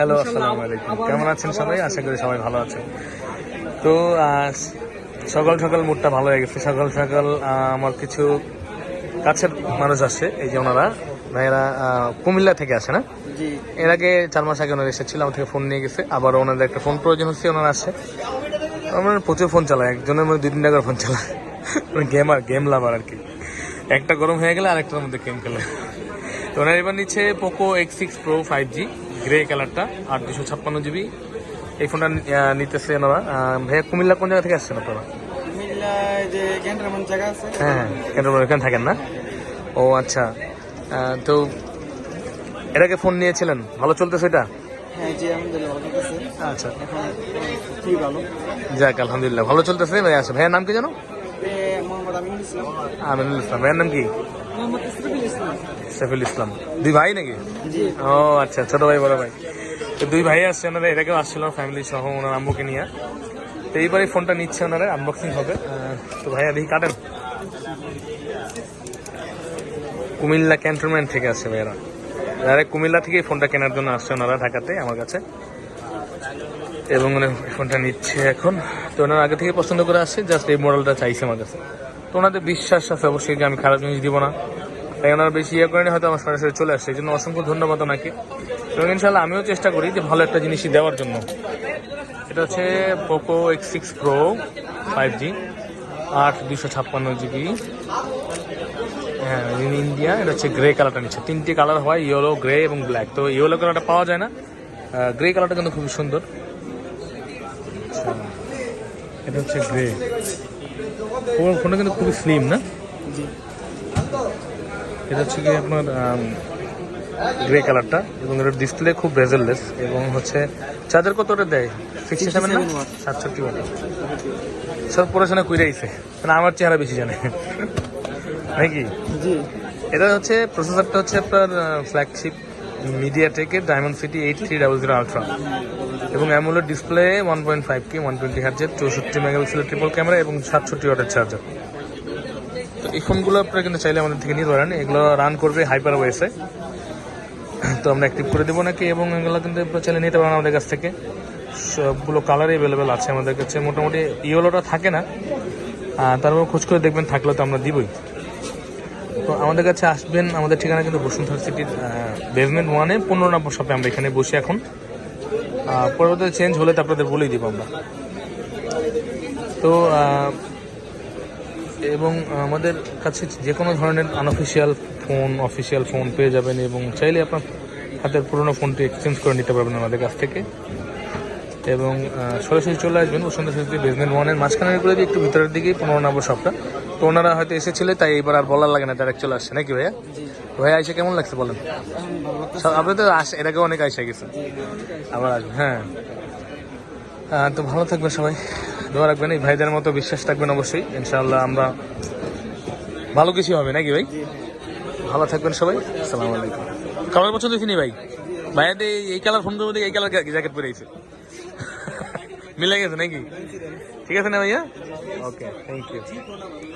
Hello আসসালামু আলাইকুম। কেমন আছেন সবাই? আশা করি সবাই ভালো আছেন। তো সকাল সকাল মুডটা ভালো হয়ে গেছে। সকাল সকাল আমার কিছু কাছের মানুষ আসে এই যে ওনারা। ভাইয়েরা কুমিল্লা থেকে আসে না? এর আগে চার মাস আগে ওনারা এসেছিল আমার থেকে ফোন নিয়ে গেছে। আবার ওনাদের একটা ফোন প্রয়োজন হচ্ছে ওনারা আসে আমার প্রচুর ফোন চালায় একজনের মধ্যে দুই তিন টাকার ফোন চালায়। গেমার গেম লাভার আর কি। একটা গরম হয়ে গেলে আরেকটার মধ্যে গেম খেলে। তো ওনার এবার নিচ্ছে Poco X six Pro five G grey কালারটা আট দুশো ছাপ্পান্ন জিবি এই ফোনটা নিতেছে ওনারা। ভাইয়া কুমিল্লা কোন জায়গা থেকে আসছেন আপনারা? হ্যাঁ হ্যাঁ এখানে থাকেন না? ও আচ্ছা। তো এটাকে ফোন নিয়েছিলেন? ভালো চলতেছে এটা? হ্যাঁ আলহামদুলিল্লাহ ভালো আছে আচ্ছা। যাক আলহামদুলিল্লাহ ভালো চলতেছে। ভাই আছে ভাইয়ের নাম কি জানো আমিনুল ইসলাম। ভাইয়ের নাম কি? সাইফুল ইসলাম। দুই ভাই নাকি? ও আচ্ছা ছোট ভাই, বড় ভাই। তো দুই ভাই আসছে ওনারা এটাকেও আসছিল ফ্যামিলি সহ ওনার আম্মুকে নিয়ে। তো এইবারে ফোনটা নিচ্ছে ওনারা আনবক্সিং হবে। তো ভাইয়া দেখি কাটেন। কুমিল্লা ক্যান্টনমেন্ট থেকে আসছে ভাইয়ারা। আরে, কুমিল্লা থেকেই ফোনটা কেনার জন্য আসছে ওনারা ঢাকাতে, আমার কাছে। এবং ফোনটা নিচ্ছে এখন। তো ওনারা আগে থেকে পছন্দ করে আসছে জাস্ট এই মডেলটা চাইছে আমার কাছে। তো ওনাদের বিশ্বাস আছে, অবশ্যই যে আমি খারাপ জিনিস দিব না। তাই ওনারা বেশি ইয়ে করেনি হয়তো আমার সরাসরি চলে আসছে। এই জন্য অসংখ্য ধন্যবাদ ওনাকে। এবং ইনশাল্লাহ আমিও চেষ্টা করি যে ভালো একটা জিনিসই দেওয়ার জন্য। এটা হচ্ছে Poco X six Pro five G আট দুশো ছাপ্পান্ন জিবি। হ্যাঁ ইন ইন্ডিয়া এটা হচ্ছে গ্রে কালারটা নিচ্ছে। তিনটি কালার হয় ইয়েলো গ্রে এবং ব্ল্যাক তো ইয়েলো কালারটা পাওয়া যায় না। গ্রে কালারটা কিন্তু খুবই সুন্দর। আচ্ছা, এটা হচ্ছে গ্রে ফোনটা কিন্তু খুবই স্লিম না? এটা হচ্ছে কি আপনার গ্রে কালারটা এবং এটার ডিসপ্লে খুব বেজেললেস এবং হচ্ছে চার্জার কত কতটা দেয়? সিক্সটি সেভেন না? 67 সাতষট্টি ওয়াট সব পড়াশোনা করে আইছে মানে আমার চেহারা বেশি জানে। নাকি? জি। এটা হচ্ছে প্রসেসরটা হচ্ছে আপনার ফ্ল্যাগশিপ মিডিয়া টেকের Dimensity eight three double zero Ultra এবং অ্যামুলের display one point five K one twenty হার্জের চৌষট্টি মেগাপিক্সেলের ট্রিপল ক্যামেরা এবং সাতষট্টি ওয়াটের চার্জার তো এই ফোনগুলো আপনারা কিন্তু চাইলে আমাদের থেকে নিতে পারেন। এগুলো রান করবে হাইপার ওয়েসে তো আমরা অ্যাক্টিভ করে দেবো নাকি? এবং এগুলো কিন্তু চাইলে নিতে পারেন আমাদের কাছ থেকে। সবগুলো কালারই অ্যাভেলেবেল আছে আমাদের কাছে। মোটামুটি ইয়েলোটা থাকে না। তারপর খোঁজ করে দেখবেন, থাকলে তো আমরা দিবই। তো আমাদের কাছে আসবেন, আমাদের ঠিকানা কিন্তু বসুন্ধরা সিটির বেসমেন্ট ওয়ানে পনেরো নম্বর শপে আমরা এখানে বসি এখন। পরবর্তীতে চেঞ্জ হলে তো আপনাদের বলেই দিব আমরা। তো এবং আমাদের কাছে যে কোনো ধরনের আনঅফিসিয়াল ফোন অফিসিয়াল ফোন পেয়ে যাবেন এবং চাইলে আপনার হাতের পুরোনো ফোনটি এক্সচেঞ্জ করে নিতে পারবেন আমাদের কাছ থেকে। এবং সরাসরি চলে আসবেন বসুন্ধরা সিটি বেসমেন্ট ওয়ানের মাঝখানের করে দিয়ে একটু ভিতরের দিকেই পনেরো নম্বর শপটা তো ওনারা হয়তো এসেছিলে তাই এবার আর বলার লাগে না ডাইরেক্ট চলে আসছে। নাকি ভাইয়া? ভাইয়া আইসে কেমন লাগছে বলেন? আপনি তো আস- এর আগে অনেক আইসা গেছে আবার আসবেন হ্যাঁ। তো ভালো থাকবে সবাই। দোয়া রাখবেন, এই ভাইদের মতো বিশ্বাস থাকবেন অবশ্যই। ইনশাআল্লাহ আমরা ভালো কিছু হবে, নাকি ভাই? ভালো থাকবেন সবাই, আসসালামু আলাইকুম। কালার পছন্দ হয়েছে ভাই? ভাইয়াতে এই কালার ফোন করব এই কালার জ্যাকেট পরে আইছে। মিলে গেছে নাকি? ঠিক আছে না ভাইয়া? Okay thank you